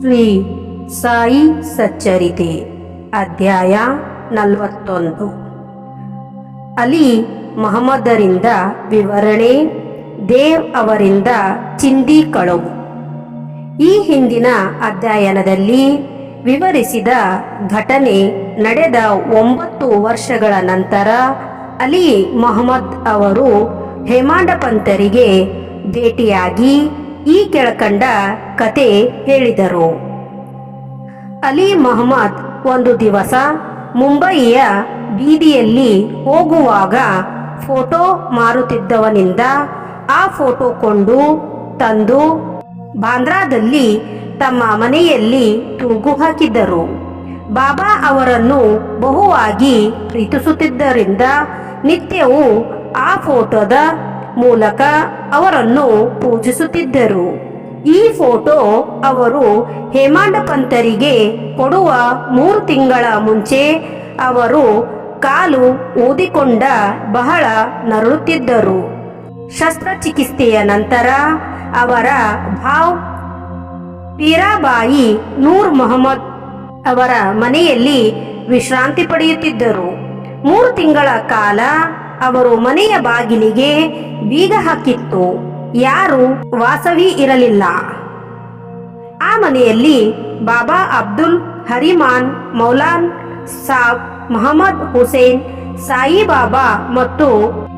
ಶ್ರೀ ಸಾಯಿ ಸಚ್ಚರಿತೆ, ಅಧ್ಯಾಯ ನಲವತ್ತೊಂದು. ಅಲಿ ಮಹಮ್ಮದರಿಂದ ವಿವರಣೆ, ದೇವ್ ಅವರಿಂದ ಚಿಂದಿ ಕಳವು. ಈ ಹಿಂದಿನ ಅಧ್ಯಯನದಲ್ಲಿ ವಿವರಿಸಿದ ಘಟನೆ ನಡೆದ ಒಂಬತ್ತು ವರ್ಷಗಳ ನಂತರ ಅಲಿ ಮೊಹಮ್ಮದ್ ಅವರು ಹೇಮಾಂಡಪಂತರಿಗೆ ಭೇಟಿಯಾಗಿ ಈ ಕೆಳಕಂಡ ಕತೆ ಹೇಳಿದರು. ಅಲಿ ಮೊಹಮ್ಮದ್ ಒಂದು ದಿವಸ ಮುಂಬಯಿಯ ಬೀದಿಯಲ್ಲಿ ಹೋಗುವಾಗ ಫೋಟೋ ಮಾರುತ್ತಿದ್ದವನಿಂದ ಆ ಫೋಟೋ ಕೊಂಡು ತಂದು ಬಾಂದ್ರಾದಲ್ಲಿ ತಮ್ಮ ಮನೆಯಲ್ಲಿ ತೂಗು ಹಾಕಿದ್ದರು. ಬಾಬಾ ಅವರನ್ನು ಬಹುವಾಗಿ ಪ್ರೀತಿಸುತ್ತಿದ್ದರಿಂದ ನಿತ್ಯವೂ ಆ ಫೋಟೋದ ಮೂಲಕ ಅವರನ್ನು ಪೂಜಿಸುತ್ತಿದ್ದರು. ಈ ಫೋಟೋ ಅವರು ಹೇಮಾಂಡಪಂತರಿಗೆ ಕೊಡುವ ಮೂರು ತಿಂಗಳ ಮುಂಚೆ ಅವರು ಕಾಲು ಊದಿಕೊಂಡ ಬಹಳ ನರಳುತ್ತಿದ್ದರು. ಶಸ್ತ್ರಚಿಕಿತ್ಸೆಯ ನಂತರ ಅವರ ಭಾವ್ ಪೀರಾಬಾಯಿ ನೂರ್ ಮೊಹಮ್ಮದ್ ಅವರ ಮನೆಯಲ್ಲಿ ವಿಶ್ರಾಂತಿ ಪಡೆಯುತ್ತಿದ್ದರು. ಮೂರು ತಿಂಗಳ ಕಾಲ ಅವರು ಮನೆಯ ಬಾಗಿಲಿಗೆ ಬೀಗ ಹಾಕಿತ್ತು. ಯಾರು ವಾಸವಿ ಇರಲಿಲ್ಲ. ಆ ಮನೆಯಲ್ಲಿ ಬಾಬಾ ಅಬ್ದುಲ್ ಹರಿಮಾನ್, ಮೌಲಾನ್ ಸಾಬ್, ಮೊಹಮ್ಮದ್ ಹುಸೇನ್, ಸಾಯಿಬಾಬಾ ಮತ್ತು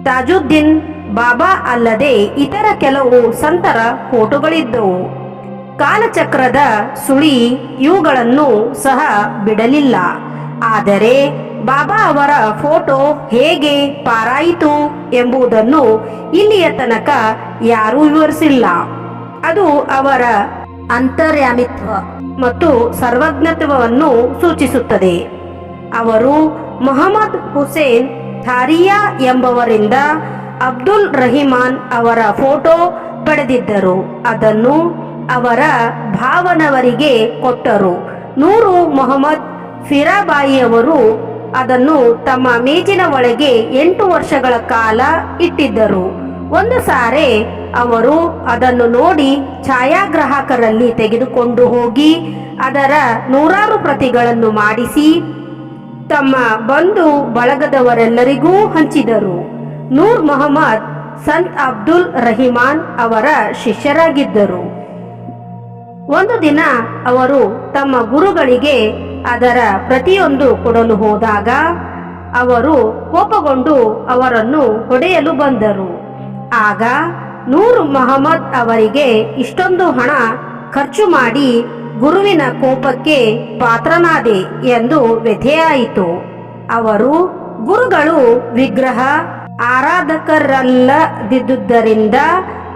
ತಾಜುದ್ದೀನ್ ಬಾಬಾ ಅಲ್ಲದೆ ಇತರ ಕೆಲವು ಸಂತರ ಫೋಟೋಗಳಿದ್ದವು. ಕಾಲಚಕ್ರದ ಸುಳಿ ಇವುಗಳನ್ನು ಸಹ ಬಿಡಲಿಲ್ಲ. ಆದರೆ ಬಾಬಾ ಅವರ ಫೋಟೋ ಹೇಗೆ ಪಾರಾಯಿತು ಎಂಬುದನ್ನು ಇಲ್ಲಿಯ ತನಕ ಯಾರೂ ವಿವರಿಸಿಲ್ಲ. ಅದು ಅವರ ಅಂತರ್ಯಾಮಿತ್ವ ಮತ್ತು ಸರ್ವಜ್ಞತ್ವವನ್ನು ಸೂಚಿಸುತ್ತದೆ. ಅವರು ಮೊಹಮ್ಮದ್ ಹುಸೇನ್ ಥಾರಿಯಾ ಎಂಬವರಿಂದ ಅಬ್ದುಲ್ ರಹಿಮಾನ್ ಅವರ ಫೋಟೋ ಪಡೆದಿದ್ದರು. ಅದನ್ನು ಅವರ ಭಾವನವರಿಗೆ ಕೊಟ್ಟರು. ನೂರು ಮೊಹಮ್ಮದ್ ಫಿರಾಬಾಯಿಯವರು ಅದನ್ನು ತಮ್ಮ ಮೇಜಿನ ಒಳಗೆ ಎಂಟು ವರ್ಷಗಳ ಕಾಲ ಇಟ್ಟಿದ್ದರು. ಒಂದು ಸಾರೆ ಅವರು ಅದನ್ನು ನೋಡಿ ಛಾಯಾಗ್ರಾಹಕರಲ್ಲಿ ತೆಗೆದುಕೊಂಡು ಹೋಗಿ, ಅದರ ನೂರಾರು ಪ್ರತಿಗಳನ್ನು ಮಾಡಿಸಿ ತಮ್ಮ ಬಂಧು ಬಳಗದವರೆಲ್ಲರಿಗೂ ಹಂಚಿದರು. ನೂರ್ ಮೊಹಮ್ಮದ್ ಸಂತ್ ಅಬ್ದುಲ್ ರಹಿಮಾನ್ ಅವರ ಶಿಷ್ಯರಾಗಿದ್ದರು. ಒಂದು ದಿನ ಅವರು ತಮ್ಮ ಗುರುಗಳಿಗೆ ಅದರ ಪ್ರತಿಯೊಂದು ಕೊಡಲು ಹೋದಾಗ ಅವರು ಕೋಪಗೊಂಡು ಅವರನ್ನು ಹೊಡೆಯಲು ಬಂದರು. ಆಗ ನೂರ್ ಮೊಹಮ್ಮದ್ ಅವರಿಗೆ ಇಷ್ಟೊಂದು ಹಣ ಖರ್ಚು ಮಾಡಿ ಗುರುವಿನ ಕೋಪಕ್ಕೆ ಪಾತ್ರನಾದೆ ಎಂದು ವ್ಯಥೆಯಾಯಿತು. ಅವರು, ಗುರುಗಳು ವಿಗ್ರಹ ಆರಾಧಕರಲ್ಲದಿದ್ದುದರಿಂದ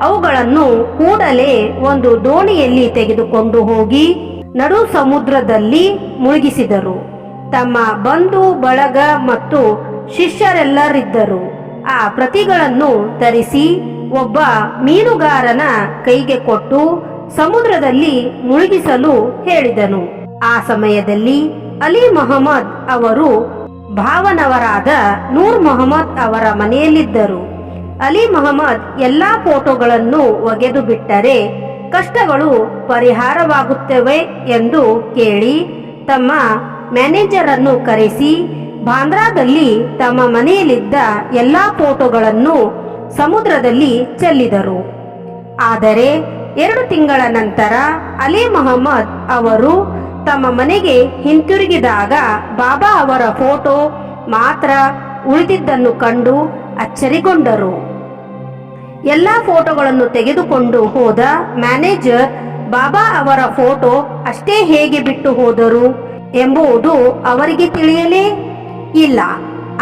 ಅವುಗಳನ್ನು ಕೂಡಲೇ ಒಂದು ದೋಣಿಯಲ್ಲಿ ತೆಗೆದುಕೊಂಡು ಹೋಗಿ ನಡು ಸಮುದ್ರದಲ್ಲಿ ಮುಳುಗಿಸಿದರು. ತಮ್ಮ ಬಂಧು, ಬಳಗ ಮತ್ತು ಶಿಷ್ಯರೆಲ್ಲರಿದ್ದರು. ಆ ಪ್ರತಿಗಳನ್ನು ತರಿಸಿ ಒಬ್ಬ ಮೀನುಗಾರನ ಕೈಗೆ ಕೊಟ್ಟು ಸಮುದ್ರದಲ್ಲಿ ಮುಳುಗಿಸಲು ಹೇಳಿದನು. ಆ ಸಮಯದಲ್ಲಿ ಅಲಿ ಮೊಹಮ್ಮದ್ ಅವರು ಭಾವನವರಾದ ನೂರ್ ಮೊಹಮ್ಮದ್ ಅವರ ಮನೆಯಲ್ಲಿದ್ದರು. ಅಲಿ ಮೊಹಮ್ಮದ್ ಎಲ್ಲಾ ಫೋಟೋಗಳನ್ನು ಒಗೆದು ಬಿಟ್ಟರೆ ಕಷ್ಟಗಳು ಪರಿಹಾರವಾಗುತ್ತವೆ ಎಂದು ಕೇಳಿ ತಮ್ಮ ಮ್ಯಾನೇಜರ್ ಅನ್ನು ಕರೆಸಿ, ಬಾಂದ್ರಾದಲ್ಲಿ ತಮ್ಮ ಮನೆಯಲ್ಲಿದ್ದ ಎಲ್ಲಾ ಫೋಟೋಗಳನ್ನು ಸಮುದ್ರದಲ್ಲಿ ಚೆಲ್ಲಿದರು. ಆದರೆ ಎರಡು ತಿಂಗಳ ನಂತರ ಅಲಿ ಮೊಹಮ್ಮದ್ ಅವರು ತಮ್ಮ ಮನೆಗೆ ಹಿಂತಿರುಗಿದಾಗ ಬಾಬಾ ಅವರ ಫೋಟೋ ಮಾತ್ರ ಉಳಿದಿದ್ದನ್ನು ಕಂಡು ಅಚ್ಚರಿಗೊಂಡರು. ಎಲ್ಲ ಫೋಟೋಗಳನ್ನು ತೆಗೆದುಕೊಂಡು ಹೋದ ಮ್ಯಾನೇಜರ್, ಬಾಬಾ ಅವರ ಫೋಟೋ ಅಷ್ಟೇ ಹೇಗೆ ಬಿಟ್ಟು ಹೋದರು? ಎಂಬುದು ಅವರಿಗೆ ತಿಳಿಯಲೇ ಇಲ್ಲ.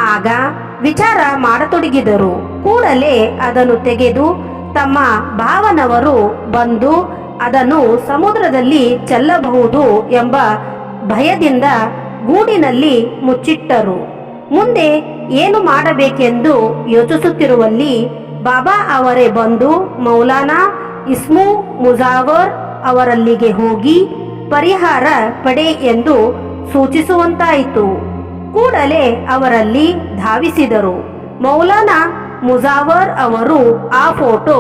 ಆಗ ವಿಚಾರ ಮಾಡತೊಡಗಿದರು. ಕೂಡಲೇ ಅದನ್ನು ತೆಗೆದು ತಮ್ಮ ಭಾವನವರು ಬಂದು ಅದನ್ನು ಸಮುದ್ರದಲ್ಲಿ ಚೆಲ್ಲಬಹುದು ಎಂಬ ಭಯದಿಂದ ಗೂಡಿನಲ್ಲಿ ಮುಚ್ಚಿಟ್ಟರು. ಮುಂದೆ ಏನು ಮಾಡಬೇಕೆಂದು ಯೋಚಿಸುತ್ತಿರುವಲ್ಲಿ ಬಾಬಾ ಅವರೇ ಬಂದು ಮೌಲಾನಾ ಇಸ್ಮು ಮುಜಾವರ್ ಅವರಲ್ಲಿಗೆ ಹೋಗಿ ಪರಿಹಾರ ಪಡೆ ಎಂದು ಸೂಚಿಸುವಂತಾಯಿತು. ಕೂಡಲೇ ಅವರಲ್ಲಿ ಧಾವಿಸಿದರು. ಮೌಲಾನಾ ಮುಜಾವರ್ ಅವರು ಆ ಫೋಟೋ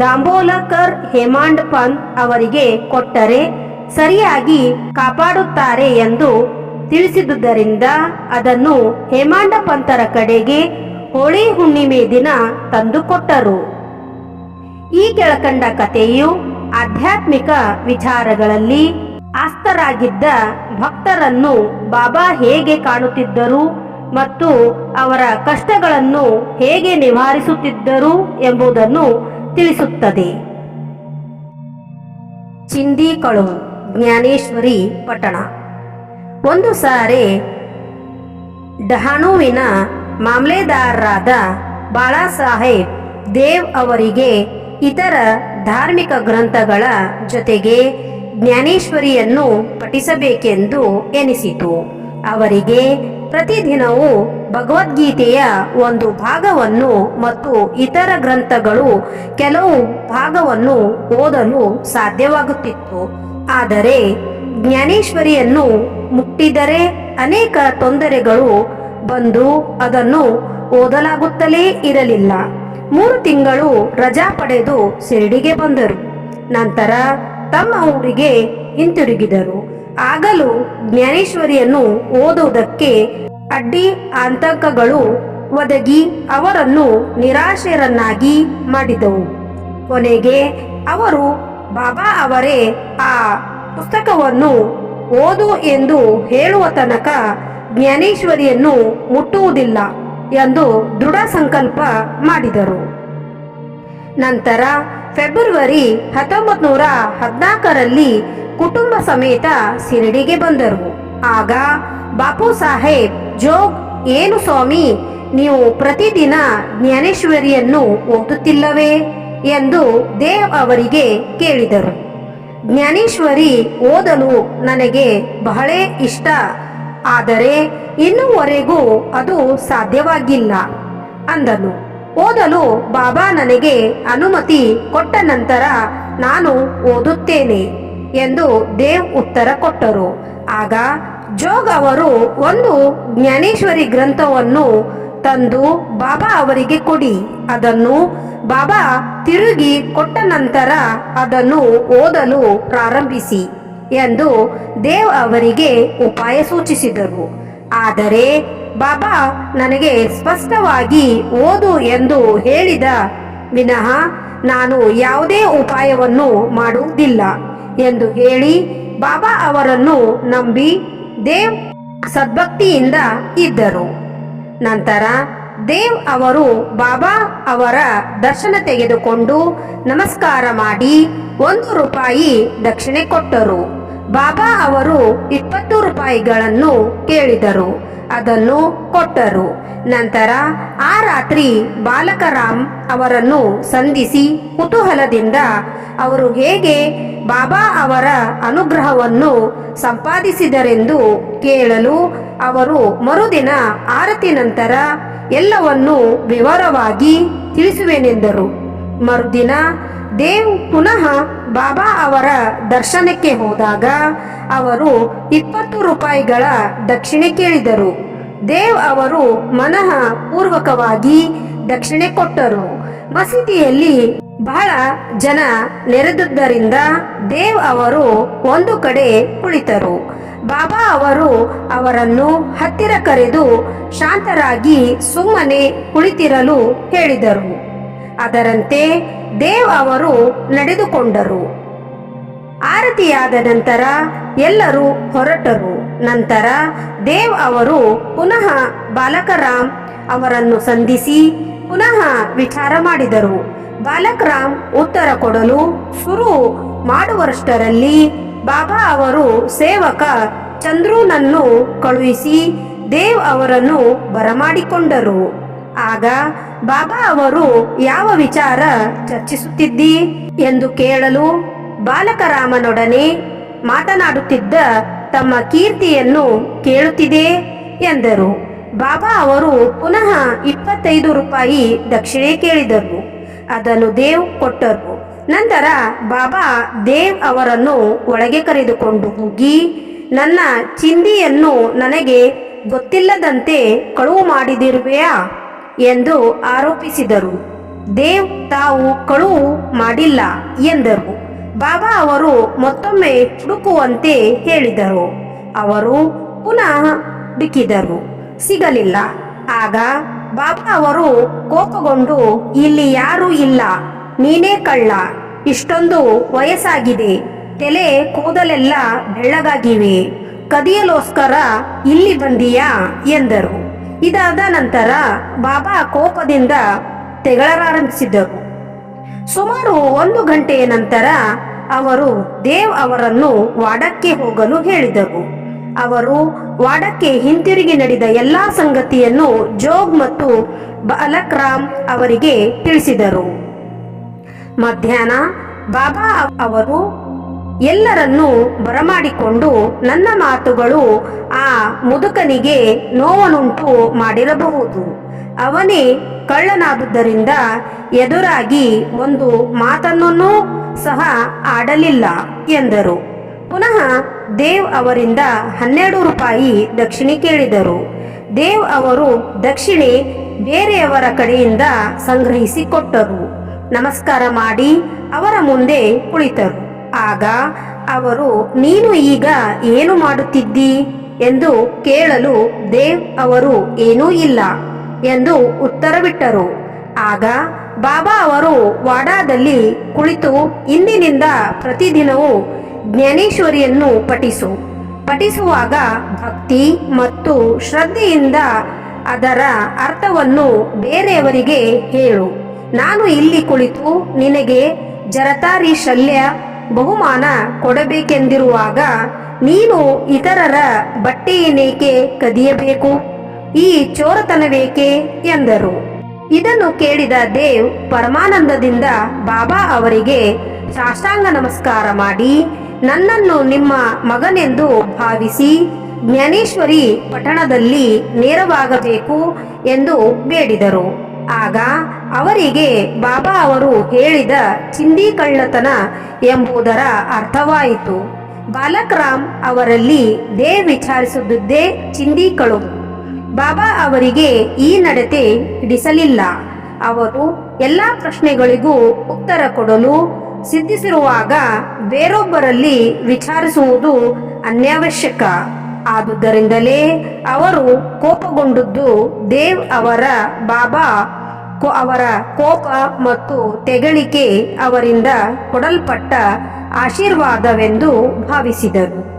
ದಾಂಬೋಲಕರ್ ಹೇಮಾಂಡ್ ಪಂತ್ ಅವರಿಗೆ ಕೊಟ್ಟರೆ ಸರಿಯಾಗಿ ಕಾಪಾಡುತ್ತಾರೆ ಎಂದು ತಿಳಿಸಿದುದರಿಂದ ಅದನ್ನು ಹೇಮಾಂಡ ಪಂತರ ಕಡೆಗೆ ಹೋಳಿ ಹುಣ್ಣಿಮೆ ದಿನ ತಂದುಕೊಟ್ಟರು ಈ ಕೆಳಕಂಡ ಕಥೆಯು ಆಧ್ಯಾತ್ಮಿಕ ವಿಚಾರಗಳಲ್ಲಿ ಆಸ್ತರಾಗಿದ್ದ ಭಕ್ತರನ್ನು ಬಾಬಾ ಹೇಗೆ ಕಾಣುತ್ತಿದ್ದರು ಮತ್ತು ಅವರ ಕಷ್ಟಗಳನ್ನು ಹೇಗೆ ನಿವಾರಿಸುತ್ತಿದ್ದರು ಎಂಬುದನ್ನು ತಿಳಿಸುತ್ತದೆ. ಚಿಂದಿಕಳು ಜ್ಞಾನೇಶ್ವರಿ ಪಟ್ಟಣ. ಒಂದು ಸಾರಿ ಡಹಾಣುವಿನ ಮಾಮಲೆದಾರರಾದ ಬಾಳಾಸಾಹೇಬ್ ದೇವ್ ಅವರಿಗೆ ಇತರ ಧಾರ್ಮಿಕ ಗ್ರಂಥಗಳ ಜೊತೆಗೆ ಜ್ಞಾನೇಶ್ವರಿಯನ್ನು ಪಠಿಸಬೇಕೆಂದು ಎನಿಸಿತು. ಅವರಿಗೆ ಪ್ರತಿದಿನವೂ ಭಗವದ್ಗೀತೆಯ ಒಂದು ಭಾಗವನ್ನು ಮತ್ತು ಇತರ ಗ್ರಂಥಗಳು ಕೆಲವು ಭಾಗವನ್ನು ಓದಲು ಸಾಧ್ಯವಾಗುತ್ತಿತ್ತು. ಆದರೆ ಜ್ಞಾನೇಶ್ವರಿಯನ್ನು ಮುಟ್ಟಿದರೆ ಅನೇಕ ತೊಂದರೆಗಳು ಬಂದು ಅದನ್ನು ಓದಲಾಗುತ್ತಲೇ ಇರಲಿಲ್ಲ. ಮೂರು ತಿಂಗಳು ರಜಾ ಪಡೆದು ಶಿರಡಿಗೆ ಬಂದರು. ನಂತರ ತಮ್ಮ ಊರಿಗೆ ಹಿಂತಿರುಗಿದರು. ಆಗಲೂ ಜ್ಞಾನೇಶ್ವರಿಯನ್ನು ಓದುವುದಕ್ಕೆ ಅಡ್ಡಿ ಆತಂಕಗಳು ಒದಗಿ ಅವರನ್ನು ನಿರಾಶರನ್ನಾಗಿ ಮಾಡಿದವು. ಕೊನೆಗೆ ಅವರು ಬಾಬಾ ಅವರೇ ಆ ಪುಸ್ತಕವನ್ನು ಓದು ಎಂದು ಹೇಳುವ ತನಕ ಜ್ಞಾನೇಶ್ವರಿಯನ್ನು ಮುಟ್ಟುವುದಿಲ್ಲ ಎಂದು ದೃಢ ಸಂಕಲ್ಪ ಮಾಡಿದರು. ನಂತರ ಫೆಬ್ರವರಿ ಹತ್ತೊಂಬತ್ತು ನೂರ ಹದಿನಾಲ್ಕರಲ್ಲಿ ಕುಟುಂಬ ಸಮೇತ ಶಿರಡಿಗೆ ಬಂದರು. ಆಗ ಬಾಪು ಸಾಹೇಬ್, ಜೋಗ್, ಏನು ಸ್ವಾಮಿ, ನೀವು ಪ್ರತಿದಿನ ಜ್ಞಾನೇಶ್ವರಿಯನ್ನು ಓದುತ್ತಿಲ್ಲವೇ? ಎಂದು ದೇವ್ ಅವರಿಗೆ ಕೇಳಿದರು. ಜ್ಞಾನೇಶ್ವರಿ ಓದಲು ನನಗೆ ಬಹಳ ಇಷ್ಟ ಆದರೆ ಇನ್ನುವರೆಗೂ ಅದು ಸಾಧ್ಯವಾಗಿಲ್ಲ. ಅಂದನು. ಓದಲು ಬಾಬಾ ನನಗೆ ಅನುಮತಿ ಕೊಟ್ಟ ನಂತರ ನಾನು ಓದುತ್ತೇನೆ ಎಂದು ದೇವ್ ಉತ್ತರ ಕೊಟ್ಟರು. ಆಗ ಜೋಗ್ ಅವರು ಒಂದು ಜ್ಞಾನೇಶ್ವರಿ ಗ್ರಂಥವನ್ನು ತಂದು ಬಾಬಾ ಅವರಿಗೆ ಕೊಡಿ. ಅದನ್ನು ಬಾಬಾ ತಿರುಗಿ ಕೊಟ್ಟ ನಂತರ ಅದನ್ನು ಓದಲು ಪ್ರಾರಂಭಿಸಿ. ಎಂದು ದೇವ್ ಅವರಿಗೆ ಉಪಾಯ ಸೂಚಿಸಿದರು. ಆದರೆ ಬಾಬಾ ನನಗೆ ಸ್ಪಷ್ಟವಾಗಿ ಓದು ಎಂದು ಹೇಳಿದ ವಿನಃ ನಾನು ಯಾವುದೇ ಉಪಾಯವನ್ನು ಮಾಡುವುದಿಲ್ಲ ಎಂದು ಹೇಳಿ ಬಾಬಾ ಅವರನ್ನು ನಂಬಿ ದೇವ್ ಸದ್ಭಕ್ತಿಯಿಂದ ಇದ್ದರು. ನಂತರ ದೇವ್ ಅವರು ಬಾಬಾ ಅವರ ದರ್ಶನ ತೆಗೆದುಕೊಂಡು ನಮಸ್ಕಾರ ಮಾಡಿ ಒಂದು ರೂಪಾಯಿ ದಕ್ಷಿಣೆ ಕೊಟ್ಟರು. ಬಾಬಾ ಅವರು ಇಪ್ಪತ್ತು ರೂಪಾಯಿಗಳನ್ನು ಕೇಳಿದರು, ಅದನ್ನು ಕೊಟ್ಟರು. ನಂತರ ಆ ರಾತ್ರಿ ಬಾಲಕರಾಮ್ ಅವರನ್ನು ಸಂಧಿಸಿ ಕುತೂಹಲದಿಂದ ಅವರು ಹೇಗೆ ಬಾಬಾ ಅವರ ಅನುಗ್ರಹವನ್ನು ಸಂಪಾದಿಸಿದರೆಂದು ಕೇಳಲು ಅವರು ಮರುದಿನ ಆರತಿ ನಂತರ ಎಲ್ಲವನ್ನೂ ವಿವರವಾಗಿ ತಿಳಿಸುವೆನೆಂದರು. ಮರುದಿನ ದೇವ್ ಪುನಃ ಬಾಬಾ ಅವರ ದರ್ಶನಕ್ಕೆ ಹೋದಾಗ ಅವರು ಇಪ್ಪತ್ತು ರೂಪಾಯಿಗಳ ದಕ್ಷಿಣೆ ಕೇಳಿದರು. ದೇವ್ ಅವರು ಮನಃ ಪೂರ್ವಕವಾಗಿ ದಕ್ಷಿಣೆ ಕೊಟ್ಟರು. ಮಸೀದಿಯಲ್ಲಿ ಬಹಳ ಜನ ನೆರೆದಿದ್ದರಿಂದ ದೇವ್ ಅವರು ಒಂದು ಕಡೆ ಕುಳಿತರು. ಬಾಬಾ ಅವರು ಅವರನ್ನು ಹತ್ತಿರ ಕರೆದು ಶಾಂತರಾಗಿ ಸುಮ್ಮನೆ ಕುಳಿತಿರಲು ಹೇಳಿದರು. ಅದರಂತೆ ದೇವ್ ಅವರು ನಡೆದುಕೊಂಡರು. ಆರತಿಯಾದ ನಂತರ ಎಲ್ಲರೂ ಹೊರಟರು. ನಂತರ ದೇವ್ ಅವರು ಪುನಃ ಬಾಲಕರಾಮ್ ಅವರನ್ನು ಸಂಧಿಸಿ ಪುನಃ ವಿಚಾರ ಮಾಡಿದರು. ಬಾಲಕರಾಮ್ ಉತ್ತರ ಕೊಡಲು ಶುರು ಮಾಡುವಷ್ಟರಲ್ಲಿ ಬಾಬಾ ಅವರು ಸೇವಕ ಚಂದ್ರುನನ್ನು ಕಳುಹಿಸಿ ದೇವ್ ಅವರನ್ನು ಬರಮಾಡಿಕೊಂಡರು. ಆಗ ಬಾಬಾ ಅವರು ಯಾವ ವಿಚಾರ ಚರ್ಚಿಸುತ್ತಿದ್ದಿ? ಎಂದು ಕೇಳಲು ಬಾಲಕರಾಮನೊಡನೆ ಮಾತನಾಡುತ್ತಿದ್ದ ತಮ್ಮ ಕೀರ್ತಿಯನ್ನು ಕೇಳುತ್ತಿದೆ ಎಂದರು. ಬಾಬಾ ಅವರು ಪುನಃ ಇಪ್ಪತ್ತೈದು ರೂಪಾಯಿ ದಕ್ಷಿಣೆ ಕೇಳಿದರು. ಅದನ್ನು ದೇವ್ ಕೊಟ್ಟರು. ನಂತರ ಬಾಬಾ ದೇವ್ ಅವರನ್ನು ಒಳಗೆ ಕರೆದುಕೊಂಡು ಹೋಗಿ, ನನ್ನ ಚಿಂದಿಯನ್ನು ನನಗೆ ಗೊತ್ತಿಲ್ಲದಂತೆ ಕಳುವು ಮಾಡಿದಿರುವೆಯಾ? ಎಂದು ಆರೋಪಿಸಿದರು. ದೇವ್ ತಾವು ಕಳುವು ಮಾಡಿಲ್ಲ ಎಂದರು. ಬಾಬಾ ಅವರು ಮತ್ತೊಮ್ಮೆ ಹುಡುಕುವಂತೆ ಹೇಳಿದರು. ಅವರು ಪುನಃ ಹುಡುಕಿದರು ಸಿಗಲಿಲ್ಲ. ಆಗ ಬಾಬಾ ಅವರು ಕೋಪಗೊಂಡು, ಇಲ್ಲಿ ಯಾರೂ ಇಲ್ಲ. ನೀನೇ ಕಳ್ಳ. ಇಷ್ಟೊಂದು ವಯಸ್ಸಾಗಿದೆ. ತಲೆ ಕೂದಲೆಲ್ಲ ಬೆಳ್ಳಗಾಗಿವೆ. ಕದಿಯಲೋಸ್ಕರ ಇಲ್ಲಿ ಬಂದೀಯಾ ಎಂದರು. ಇದಾದ ನಂತರ ಬಾಬಾ ಕೋಪದಿಂದ ತೆಗಳರಾರಂಭಿಸಿದರು ಸುಮಾರು ಒಂದು ಗಂಟೆಯ ನಂತರ ಅವರು ದೇವ್ ಅವರನ್ನು ವಾಡಕ್ಕೆ ಹೋಗಲು ಹೇಳಿದರು. ಅವರು ವಾಡಕ್ಕೆ ಹಿಂತಿರುಗಿ ನಡೆದ ಎಲ್ಲಾ ಸಂಗತಿಯನ್ನು ಜೋಗ್ ಮತ್ತು ಬಾಲಕ್ರಾಮ್ ಅವರಿಗೆ ತಿಳಿಸಿದರು. ಮಧ್ಯಾಹ್ನ ಬಾಬಾ ಅವರು ಎಲ್ಲರನ್ನೂ ಬರಮಾಡಿಕೊಂಡು ನನ್ನ ಮಾತುಗಳು ಆ ಮುದುಕನಿಗೆ ನೋವನುಂಟು ಮಾಡಿರಬಹುದು. ಅವನೇ ಕಳ್ಳನಾದುದರಿಂದ ಎದುರಾಗಿ ಒಂದು ಮಾತನ್ನೂ ಸಹ ಆಡಲಿಲ್ಲ ಎಂದರು. ಪುನಃ ದೇವ್ ಅವರಿಂದ ಹನ್ನೆರಡು ರೂಪಾಯಿ ದಕ್ಷಿಣೆ ಕೇಳಿದರು. ದೇವ್ ಅವರು ದಕ್ಷಿಣೆ ಬೇರೆಯವರ ಕಡೆಯಿಂದ ಸಂಗ್ರಹಿಸಿ ಕೊಟ್ಟರು. ನಮಸ್ಕಾರ ಮಾಡಿ ಅವರ ಮುಂದೆ ಕುಳಿತರು. ಆಗ ಅವರು, ನೀನು ಈಗ ಏನು ಮಾಡುತ್ತಿದ್ದಿ? ಎಂದು ಕೇಳಲು ದೇವ್ ಅವರು, ಏನೂ ಇಲ್ಲ ಎಂದು ಉತ್ತರವಿಟ್ಟರು. ಆಗ ಬಾಬಾ ಅವರು ವಾಡಾದಲ್ಲಿ ಕುಳಿತು, ಇಂದಿನಿಂದ ಪ್ರತಿದಿನವೂ ಜ್ಞಾನೇಶ್ವರಿಯನ್ನು ಪಠಿಸು. ಪಠಿಸುವಾಗ ಭಕ್ತಿ ಮತ್ತು ಶ್ರದ್ಧೆಯಿಂದ ಅದರ ಅರ್ಥವನ್ನು ಬೇರೆಯವರಿಗೆ ಹೇಳು. ನಾನು ಇಲ್ಲಿ ಕುಳಿತು ನಿನಗೆ ಜರತಾರಿ ಶಲ್ಯ ಬಹುಮಾನ ಕೊಡಬೇಕೆಂದಿರುವಾಗ ನೀನು ಇತರರ ಬಟ್ಟೆಯನ್ನೇಕೆ ಕದಿಯಬೇಕು? ಈ ಚೋರತನವೇಕೆ? ಎಂದರು. ಇದನ್ನು ಕೇಳಿದ ದೇವ್ ಪರಮಾನಂದದಿಂದ, ಬಾಬಾ ಅವರಿಗೆ ಸಾಷ್ಟಾಂಗ ನಮಸ್ಕಾರ ಮಾಡಿ, ನನ್ನನ್ನು ನಿಮ್ಮ ಮಗನೆಂದು ಭಾವಿಸಿ, ಜ್ಞಾನೇಶ್ವರಿ ಪಟ್ಟಣದಲ್ಲಿ ನೇರವಾಗಬೇಕು ಎಂದು ಬೇಡಿದರು. ಆಗ ಅವರಿಗೆ ಬಾಬಾ ಅವರು ಹೇಳಿದ ಚಿಂದಿ ಕಳ್ಳತನ ಎಂಬುದರ ಅರ್ಥವಾಯಿತು. ಬಾಲಕರಾಮ್ ಅವರಲ್ಲಿ ದೇ ವಿಚಾರಿಸುತ್ತಿದ್ದೇ ಚಿಂದಿ ಕಳು ಬಾಬಾ ಅವರಿಗೆ ಈ ನಡತೆ ಹಿಡಿಸಲಿಲ್ಲ. ಅವರು ಎಲ್ಲ ಪ್ರಶ್ನೆಗಳಿಗೂ ಉತ್ತರ ಕೊಡಲು ಸಿದ್ಧಿಸಿರುವಾಗ ಬೇರೊಬ್ಬರಲ್ಲಿ ವಿಚಾರಿಸುವುದು ಅನ್ಯಾವಶ್ಯಕ ಆದುದರಿಂದಲೇ ಅವರು ಕೋಪಗೊಂಡದ್ದು ದೇವ್ ಅವರ ಬಾಬಾ ಅವರ ಕೋಪ ಮತ್ತು ತೆಗಳಿಕೆ ಅವರಿಂದ ಕೊಡಲ್ಪಟ್ಟ ಆಶೀರ್ವಾದವೆಂದು ಭಾವಿಸಿದರು.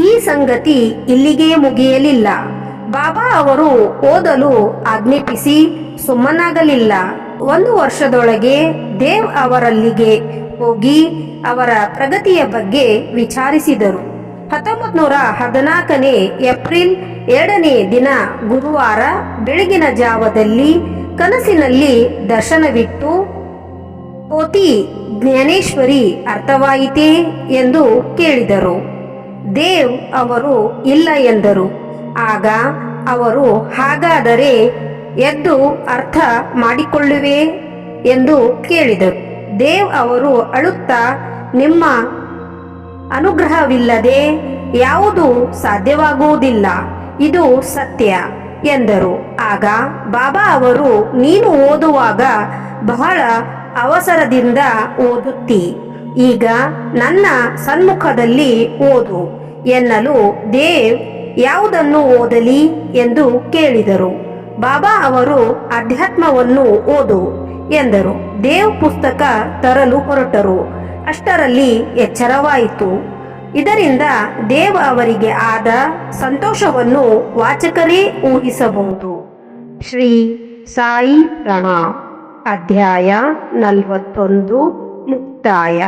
ಈ ಸಂಗತಿ ಇಲ್ಲಿಗೆ ಮುಗಿಯಲಿಲ್ಲ. ಬಾಬಾ ಅವರು ಓದಲು ಆಜ್ಞಾಪಿಸಿ, ಸುಮ್ಮನಾಗಲಿಲ್ಲ. ಒಂದು ವರ್ಷದೊಳಗೆ ದೇವ್ ಅವರಲ್ಲಿಗೆ ಹೋಗಿ ಅವರ ಪ್ರಗತಿಯ ಬಗ್ಗೆ ವಿಚಾರಿಸಿದರು. ಹತ್ತೊಂಬತ್ತು ನೂರ ಹದಿನಾಲ್ಕನೇ ಏಪ್ರಿಲ್ ಎರಡನೇ ದಿನ ಗುರುವಾರ ಬೆಳಗಿನ ಜಾವದಲ್ಲಿ ಕನಸಿನಲ್ಲಿ ದರ್ಶನವಿಟ್ಟು, ಪೋತಿ ಜ್ಞಾನೇಶ್ವರಿ, ಅರ್ಥವಾಯಿತೇ? ಎಂದು ಕೇಳಿದರು. ದೇವ್ ಅವರು ಇಲ್ಲ ಎಂದರು. ಆಗ ಅವರು, ಹಾಗಾದರೆ ಎದ್ದು ಅರ್ಥ ಮಾಡಿಕೊಳ್ಳುವೆ? ಎಂದು ಕೇಳಿದರು. ದೇವ್ ಅವರು ಅಳುತ್ತಾ, ನಿಮ್ಮ ಅನುಗ್ರಹವಿಲ್ಲದೆ ಯಾವುದು ಸಾಧ್ಯವಾಗುವುದಿಲ್ಲ. ಇದು ಸತ್ಯ ಎಂದರು. ಆಗ ಬಾಬಾ ಅವರು, ನೀನು ಓದುವಾಗ ಬಹಳ ಅವಸರದಿಂದ ಓದುತ್ತಿ. ಈಗ ನನ್ನ ಸನ್ಮುಖದಲ್ಲಿ ಓದು ಎನ್ನಲು ದೇವ್ ಯಾವುದನ್ನು ಓದಲಿ ಎಂದು ಕೇಳಿದರು. ಬಾಬಾ ಅವರು, ಅಧ್ಯಾತ್ಮವನ್ನು ಓದು ಎಂದರು. ದೇವ್ ಪುಸ್ತಕ ತರಲು ಹೊರಟರು. ಅಷ್ಟರಲ್ಲಿ ಎಚ್ಚರವಾಯಿತು. ಇದರಿಂದ ದೇವ ಅವರಿಗೆ ಆದ ಸಂತೋಷವನ್ನು ವಾಚಕರೇ ಊಹಿಸಬಹುದು. ಶ್ರೀ ಸಾಯಿ ಪ್ರಣ ಅಧ್ಯಾಯ ನಲವತ್ತೊಂದು ಮುಕ್ತಾಯ.